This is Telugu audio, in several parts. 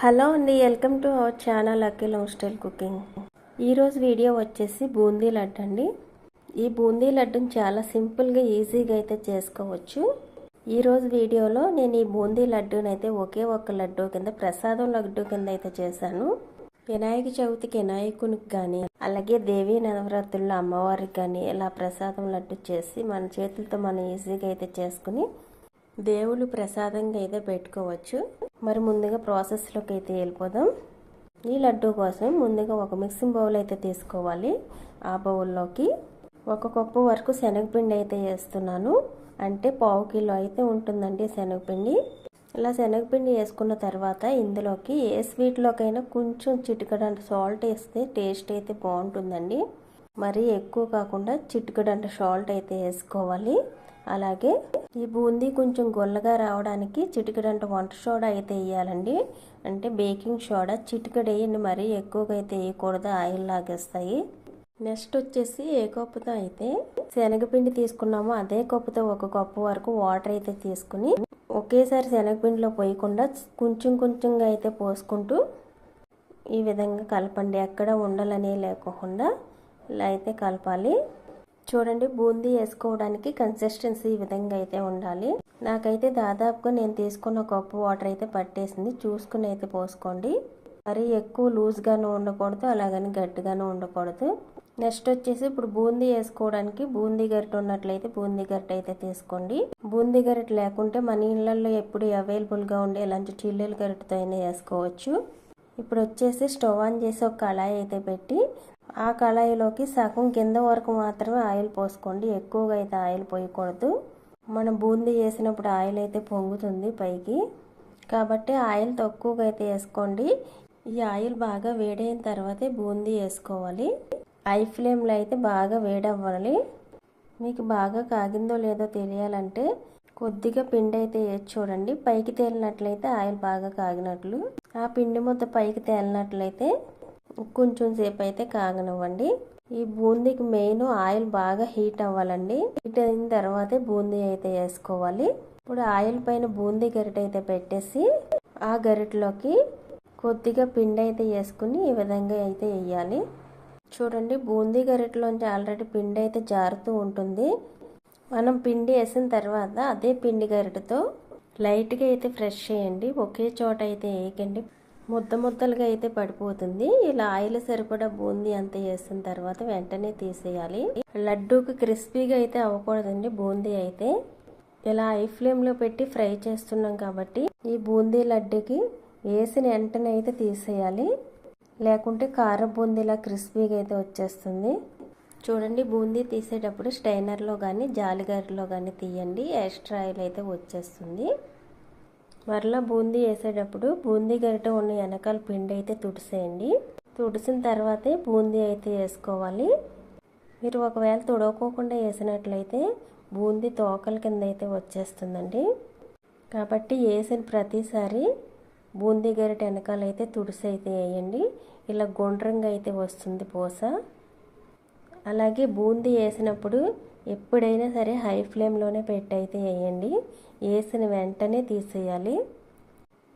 హలో అండి welcome to our channel Akhil home style cooking ఈరోజు వీడియో వచ్చేసి బూందీ లడ్డు అండి. ఈ బూందీ లడ్డుని చాలా సింపుల్గా ఈజీగా అయితే చేసుకోవచ్చు. ఈరోజు వీడియోలో నేను ఈ బూందీ లడ్డూని అయితే ఒకే ఒక్క లడ్డు కింద ప్రసాదం లడ్డు కింద అయితే చేశాను. వినాయక చవితికి వినాయకునికి కానీ అలాగే దేవీ నవరాత్రుల్లో అమ్మవారికి కానీ ఇలా ప్రసాదం లడ్డు చేసి మన చేతులతో మనం ఈజీగా అయితే చేసుకుని దేవుళ్ళు ప్రసాదంగా అయితే పెట్టుకోవచ్చు. మరి ముందుగా ప్రాసెస్లోకి అయితే వెళ్ళిపోదాం. ఈ లడ్డు కోసం ముందుగా ఒక మిక్సింగ్ బౌల్ అయితే తీసుకోవాలి. ఆ బౌల్లోకి ఒక కప్పు వరకు శనగపిండి అయితే వేస్తున్నాను. అంటే పావు కిలో అయితే ఉంటుందండి శనగపిండి. ఇలా శనగపిండి వేసుకున్న తర్వాత ఇందులోకి ఏ స్వీట్లోకైనా కొంచెం చిటికడంట సాల్ట్ వేస్తే టేస్ట్ అయితే బాగుంటుందండి. మరీ ఎక్కువ కాకుండా చిటికడంట సాల్ట్ అయితే వేసుకోవాలి. అలాగే ఈ బూందీ కొంచెం గొల్లగా రావడానికి చిటికడంట వంట సోడా అయితే వేయాలండి. అంటే బేకింగ్ సోడా చిటికడ వేయండి మరీ ఎక్కువగా అయితే వేయకూడదు ఆయిల్ లాగేస్తాయి. నెక్స్ట్ వచ్చేసి ఏ కప్పుతో అయితే శనగపిండి తీసుకున్నామో అదే కప్పుతో ఒక కప్పు వరకు వాటర్ అయితే తీసుకుని ఒకేసారి శనగపిండిలో పోయకుండా కొంచెం కొంచెంగా అయితే పోసుకుంటూ ఈ విధంగా కలపండి. ఎక్కడ ఉండాలనే లేకోకుండా ఇలా అయితే కలపాలి. చూడండి బూందీ వేసుకోవడానికి కన్సిస్టెన్సీ ఈ విధంగా అయితే ఉండాలి. నాకైతే దాదాపుగా నేను తీసుకున్న కప్పు వాటర్ అయితే పట్టేసింది. చూసుకుని అయితే పోసుకోండి. మరి ఎక్కువ లూజ్గాను ఉండకూడదు అలాగని గట్టిగాను ఉండకూడదు. నెక్స్ట్ వచ్చేసి ఇప్పుడు బూందీ వేసుకోవడానికి బూందీ గరిట ఉన్నట్లయితే బూందీ గరిట అయితే తీసుకోండి. బూందీ గరిట లేకుంటే మన ఇళ్ళల్లో ఎప్పుడు అవైలబుల్గా ఉండే ఇలాంటి చిల్లుల గరిటతో అయినా వేసుకోవచ్చు. ఇప్పుడు వచ్చేసి స్టవ్ ఆన్ చేసి ఒక కళాయి అయితే పెట్టి ఆ కళాయిలోకి సగం కింద వరకు మాత్రమే ఆయిల్ పోసుకోండి. ఎక్కువగా అయితే ఆయిల్ పోయకూడదు. మనం బూందీ వేసినప్పుడు ఆయిల్ అయితే పొంగుతుంది పైకి. కాబట్టి ఆయిల్ తక్కువగా అయితే వేసుకోండి. ఈ ఆయిల్ బాగా వేడైన తర్వాతే బూందీ వేసుకోవాలి. ఐ ఫ్లేమ్లో అయితే బాగా వేడవ్వాలి. మీకు బాగా కాగిందో లేదో తెలియాలంటే కొద్దిగా పిండి అయితే వేసి చూడండి. పైకి తేలినట్లయితే ఆయిల్ బాగా కాగినట్లు. ఆ పిండి ముద్ద పైకి తేలినట్లయితే కొంచెం సేపు అయితే కాగనివ్వండి. ఈ బూందీకి మెయిన్ ఆయిల్ బాగా హీట్ అవ్వాలండి. హీట్ అయిన తర్వాతే బూందీ అయితే వేసుకోవాలి. ఇప్పుడు ఆయిల్ పైన బూందీ గరిట అయితే పెట్టేసి ఆ గరిటలోకి కొద్దిగా పిండి అయితే వేసుకుని ఈ విధంగా అయితే వేయాలి. చూడండి బూందీ గరిటలోంచి ఆల్రెడీ పిండి అయితే జారుతూ ఉంటుంది. మనం పిండి వేసిన తర్వాత అదే పిండి గరిటతో లైట్గా అయితే ఫ్రెష్ చేయండి. ఒకే చోట అయితే వేయకండి. ముద్ద ముద్దలుగా అయితే పడిపోతుంది. ఇలా ఆయిల్ సరిపడా బూందీ అంతా వేసిన తర్వాత వెంటనే తీసేయాలి. లడ్డూకి క్రిస్పీగా అయితే అవ్వకూడదండి బూందీ అయితే. ఇలా ఐ ఫ్లేమ్లో పెట్టి ఫ్రై చేస్తున్నాం కాబట్టి ఈ బూందీ లడ్డూకి వేసిన వెంటనే అయితే తీసేయాలి. లేకుంటే కార బూందీలా క్రిస్పీగా అయితే వచ్చేస్తుంది. చూడండి బూందీ తీసేటప్పుడు స్టైనర్లో కానీ జాలిగారిలో కానీ తీయండి. ఎక్స్ట్రా ఆయిల్ అయితే వచ్చేస్తుంది. మరలా బూందీ వేసేటప్పుడు బూందీ గరిట ఉన్న వెనకాల పిండి అయితే తుడిసేయండి. తుడిసిన తర్వాతే బూందీ అయితే వేసుకోవాలి. మీరు ఒకవేళ తుడవకోకుండా వేసినట్లయితే బూందీ తోకల కింద అయితే వచ్చేస్తుందండి. కాబట్టి వేసిన ప్రతిసారి బూందీ గరిట వెనకాలైతే తుడిసి అయితే వేయండి. ఇలా గుండ్రంగా అయితే వస్తుంది పూస. అలాగే బూందీ వేసినప్పుడు ఎప్పుడైనా సరే హై ఫ్లేమ్లోనే పెట్టి అయితే వేయండి. వేసిన వెంటనే తీసేయాలి.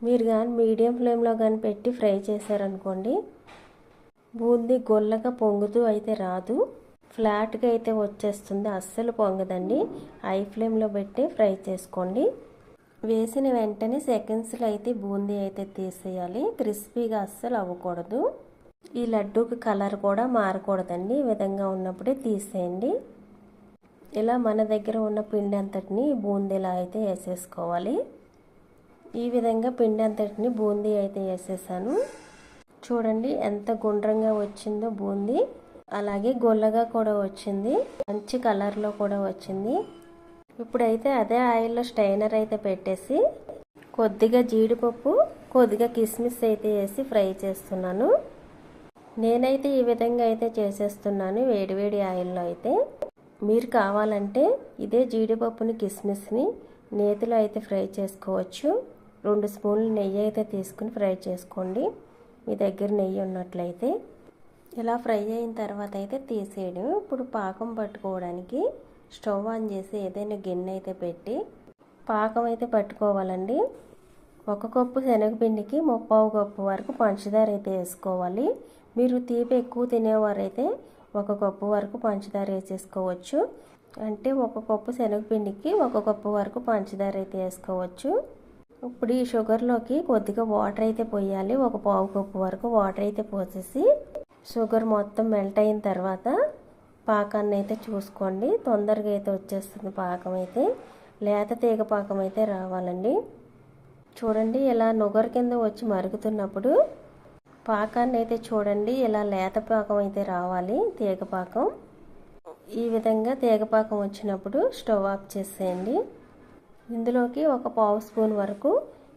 మీరు కానీ మీడియం ఫ్లేమ్లో కానీ పెట్టి ఫ్రై చేశారనుకోండి బూందీ గొల్లగా పొంగుతూ అయితే రాదు. ఫ్లాట్గా అయితే వచ్చేస్తుంది అస్సలు పొంగదండి. హై ఫ్లేమ్లో పెట్టి ఫ్రై చేసుకోండి. వేసిన వెంటనే సెకండ్స్లో అయితే బూందీ అయితే తీసేయాలి. క్రిస్పీగా అస్సలు అవ్వకూడదు. ఈ లడ్డూకి కలర్ కూడా మారకూడదండి. ఈ విధంగా ఉన్నప్పుడే తీసేయండి. ఇలా మన దగ్గర ఉన్న పిండి అంతటిని బూందీలా అయితే వేసేసుకోవాలి. ఈ విధంగా పిండి అంతటిని బూందీ అయితే వేసేసాను. చూడండి ఎంత గుండ్రంగా వచ్చిందో బూందీ. అలాగే గొల్లగా కూడా వచ్చింది. మంచి కలర్లో కూడా వచ్చింది. ఇప్పుడైతే అదే ఆయిల్లో స్టైనర్ అయితే పెట్టేసి కొద్దిగా జీడిపప్పు కొద్దిగా కిస్మిస్ అయితే వేసి ఫ్రై చేస్తున్నాను. నేనైతే ఈ విధంగా అయితే చేసేస్తున్నాను వేడివేడి ఆయిల్లో అయితే. మీరు కావాలంటే ఇదే జీడిపప్పుని కిస్మిస్ని నేతిలో అయితే ఫ్రై చేసుకోవచ్చు. రెండు స్పూన్లు నెయ్యి అయితే తీసుకుని ఫ్రై చేసుకోండి. మీ దగ్గర నెయ్యి ఉన్నట్లయితే. ఇలా ఫ్రై అయిన తర్వాత అయితే తీసేయడం. ఇప్పుడు పాకం పట్టుకోవడానికి స్టవ్ ఆన్ చేసి ఏదైనా గిన్నె అయితే పెట్టి పాకం అయితే పట్టుకోవాలండి. ఒక కప్పు శనగపిండికి ముప్పావు కప్పు వరకు పంచదార అయితే వేసుకోవాలి. మీరు తీపి ఎక్కువ తినేవారైతే ఒక కప్పు వరకు పంచదార వేసేసుకోవచ్చు. అంటే ఒక కప్పు శనగపిండికి ఒక కప్పు వరకు పంచదార అయితే వేసుకోవచ్చు. ఇప్పుడు ఈ షుగర్లోకి కొద్దిగా వాటర్ అయితే పోయాలి. ఒక పావు కప్పు వరకు వాటర్ అయితే పోసేసి షుగర్ మొత్తం మెల్ట్ అయిన తర్వాత పాకాన్ని అయితే చూసుకోండి. తొందరగా అయితే వచ్చేస్తుంది పాకం అయితే. లేత తీగ పాకం అయితే రావాలండి. చూడండి ఇలా నుగరు కింద వచ్చి మరుగుతున్నప్పుడు పాకాన్ని అయితే చూడండి ఇలా లేత పాకం అయితే రావాలి తీగపాకం ఈ విధంగా తీగ పాకం వచ్చినప్పుడు స్టవ్ ఆఫ్ చేసేయండి. ఇందులోకి ఒక పావు స్పూన్ వరకు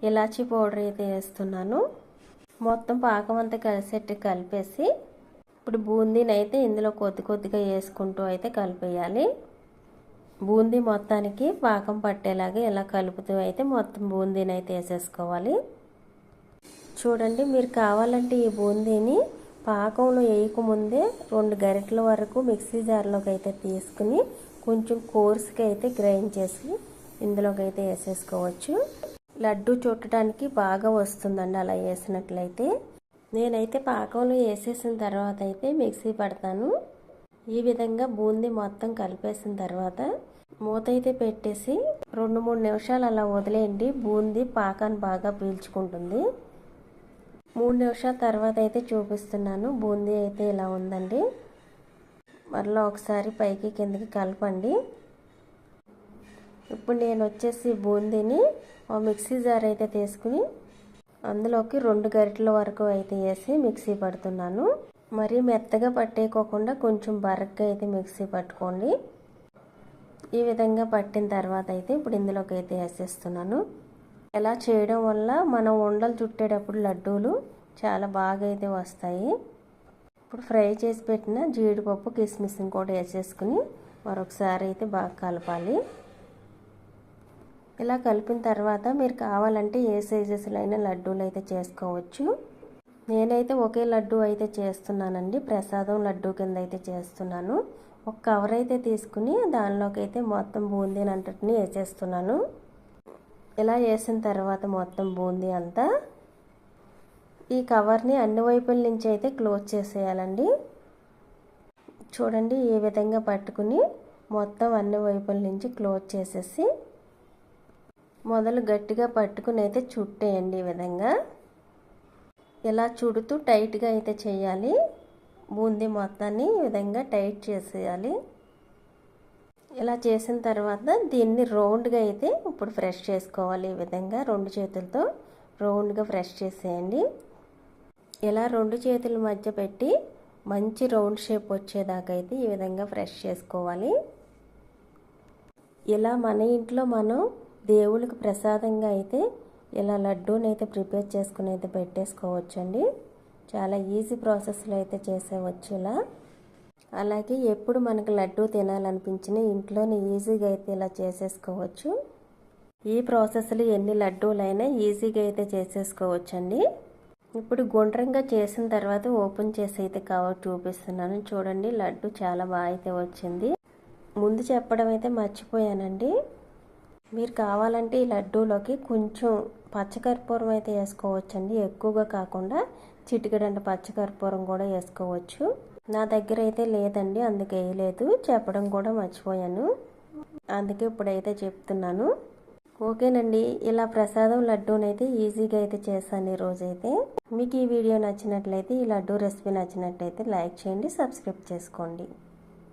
ఇలాచీ పౌడర్ అయితే వేస్తున్నాను. మొత్తం పాకం అంతా కలిసేట్టు కలిపేసి ఇప్పుడు బూందీని అయితే ఇందులో కొద్ది కొద్దిగా వేసుకుంటూ అయితే కలిపేయాలి. బూందీ మొత్తానికి పాకం పట్టేలాగా ఇలా కలుపుతూ అయితే మొత్తం బూందీని అయితే వేసేసుకోవాలి. చూడండి మీరు కావాలంటే ఈ బూందీని పాకంలో వేయకముందే రెండు గరిటెల వరకు మిక్సీ జార్లోకి అయితే తీసుకుని కొంచెం కోర్స్కి అయితే గ్రైండ్ చేసి ఇందులోకి అయితే వేసేసుకోవచ్చు. లడ్డు చుట్టడానికి బాగా వస్తుందండి అలా వేసినట్లయితే. నేనైతే పాకంలో వేసేసిన తర్వాత అయితే మిక్సీ పడతాను. ఈ విధంగా బూందీ మొత్తం కలిపేసిన తర్వాత మూత అయితే పెట్టేసి రెండు మూడు నిమిషాలు అలా వదిలేయండి. బూందీ పాకాన్ని బాగా పీల్చుకుంటుంది. మూడు నిమిషాల తర్వాత అయితే చూపిస్తున్నాను. బూందీ అయితే ఇలా ఉందండి. మరలా ఒకసారి పైకి కిందకి కలపండి. ఇప్పుడు నేను వచ్చేసి బూందీని మిక్సీ జార్ అయితే తీసుకుని అందులోకి రెండు గరిటెల వరకు అయితే వేసి మిక్సీ పడుతున్నాను. మరీ మెత్తగా పట్టేయకోకుండా కొంచెం బరగ్గా అయితే మిక్సీ పట్టుకోండి. ఈ విధంగా పట్టిన తర్వాత అయితే ఇప్పుడు ఇందులోకి అయితే వేసేస్తున్నాను. ఇలా చేయడం వల్ల మనం ఉండలు చుట్టేటప్పుడు లడ్డూలు చాలా బాగా అయితే వస్తాయి. ఇప్పుడు ఫ్రై చేసి పెట్టిన జీడిపప్పు కిస్మిస్ని కూడా వేసేసుకుని మరొకసారి అయితే బాగా కలపాలి. ఇలా కలిపిన తర్వాత మీరు కావాలంటే ఏ సైజెస్లో అయినా లడ్డూలు అయితే చేసుకోవచ్చు. నేనైతే ఒకే లడ్డు అయితే చేస్తున్నానండి. ప్రసాదం లడ్డు కింద అయితే చేస్తున్నాను. ఒక కవర్ అయితే తీసుకుని దానిలోకి అయితే మొత్తం బూందీని అంతటిని వేసేస్తున్నాను. ఇలా వేసిన తర్వాత మొత్తం బూందీ అంతా ఈ కవర్ని అన్ని వైపుల నుంచి అయితే క్లోజ్ చేసేయాలండి. చూడండి ఈ విధంగా పట్టుకుని మొత్తం అన్ని వైపుల నుంచి క్లోజ్ చేసేసి మొదలు గట్టిగా పట్టుకుని అయితే చుట్టేయండి ఈ విధంగా. ఇలా చుడుతూ టైట్గా అయితే చేయాలి. బూందీ మొత్తాన్ని ఈ విధంగా టైట్ చేసేయాలి. ఇలా చేసిన తర్వాత దీన్ని రౌండ్గా అయితే ఇప్పుడు ఫ్రెష్ చేసుకోవాలి ఈ విధంగా రెండు చేతులతో. రౌండ్గా ఫ్రెష్ చేసేయండి. ఇలా రెండు చేతుల మధ్య పెట్టి మంచి రౌండ్ షేప్ వచ్చేదాకా అయితే ఈ విధంగా ఫ్రెష్ చేసుకోవాలి. ఇలా మన ఇంట్లో మనం దేవుళ్ళకి ప్రసాదంగా అయితే ఇలా లడ్డూని అయితే ప్రిపేర్ చేసుకుని అయితే పెట్టేసుకోవచ్చండి. చాలా ఈజీ ప్రాసెస్లో అయితే చేసేవచ్చు ఇలా. అలాగే ఎప్పుడు మనకు లడ్డూ తినాలనిపించిన ఇంట్లోనే ఈజీగా అయితే ఇలా చేసేసుకోవచ్చు. ఈ ప్రాసెస్లో ఎన్ని లడ్డూలైనా ఈజీగా అయితే చేసేసుకోవచ్చండి. ఇప్పుడు గుండ్రంగా చేసిన తర్వాత ఓపెన్ చేసి అయితే కవర్ చూపిస్తున్నాను. చూడండి లడ్డు చాలా బాగా అయితే వచ్చింది. ముందు చెప్పడం అయితే మర్చిపోయానండి. మీరు కావాలంటే ఈ లడ్డూలోకి కొంచెం పచ్చకర్పూరం అయితే వేసుకోవచ్చండి. ఎక్కువగా కాకుండా చిటికడంట పచ్చకర్పూరం కూడా వేసుకోవచ్చు. నా దగ్గర అయితే లేదండి అందుకే వేయలేదు. చెప్పడం కూడా మర్చిపోయాను. అందుకే ఇప్పుడైతే చెప్తున్నాను. ఓకేనండి ఇలా ప్రసాదం లడ్డూనైతే ఈజీగా అయితే చేశాను ఈరోజైతే మీకు ఈ వీడియో నచ్చినట్లయితే ఈ లడ్డూ రెసిపీ నచ్చినట్లయితే లైక్ చేయండి సబ్స్క్రైబ్ చేసుకోండి.